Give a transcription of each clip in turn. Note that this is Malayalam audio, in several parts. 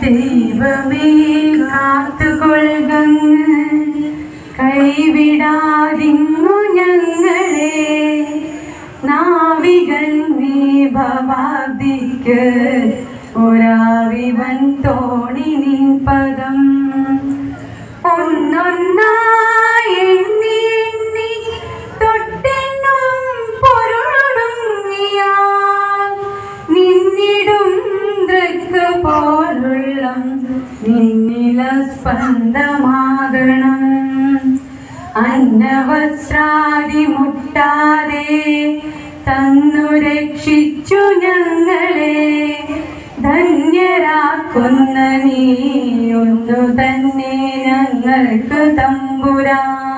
ദൈവമേ കാത്തുകൊള്ളങ്ങ് കൈവിടാതിങ്ങു ഞങ്ങളെ. നാവികൻ ഭവാബ്ദിക്ക് ഒരാവിവൻ തോണി നിൻ പദം. സ്പന്ദമാകണം അന്നവസ്ത്രാദി മുട്ടാതെ തന്നു രക്ഷിച്ചു ഞങ്ങളെ. ധന്യരാക്കുന്ന നീ ഒന്നു തന്നെ ഞങ്ങൾക്ക് തമ്പുരാൻ.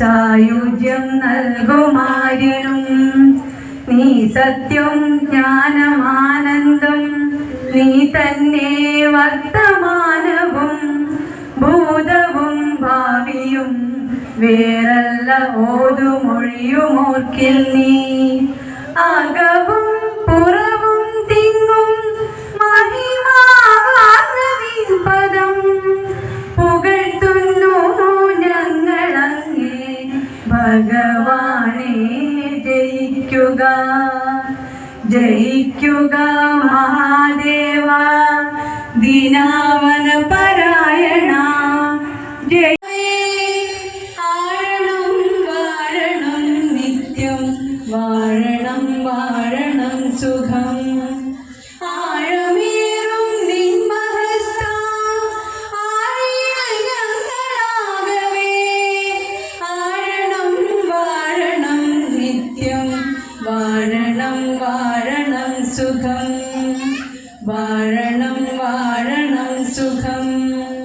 സായുജ്യം നൽകുമാരിനും നീ സത്യം ജ്ഞാനമാനന്ദം നീ തന്നെ വർത്തമാനവും ഭൂതവും ഭാവിയും വേറല്ല ഓതുമൊഴിയുമോർക്കിൽ നീ അകവും ഭഗവാനെ ജയിക്കുക. ജയിക്കുക മഹാദേവ. ദിനാവന പരായണ. ആഴണം വാഴണം നിത്യം വാഴണം വാഴണം സുഖം. സുഖം. വാഴണം വാഴണം സുഖം.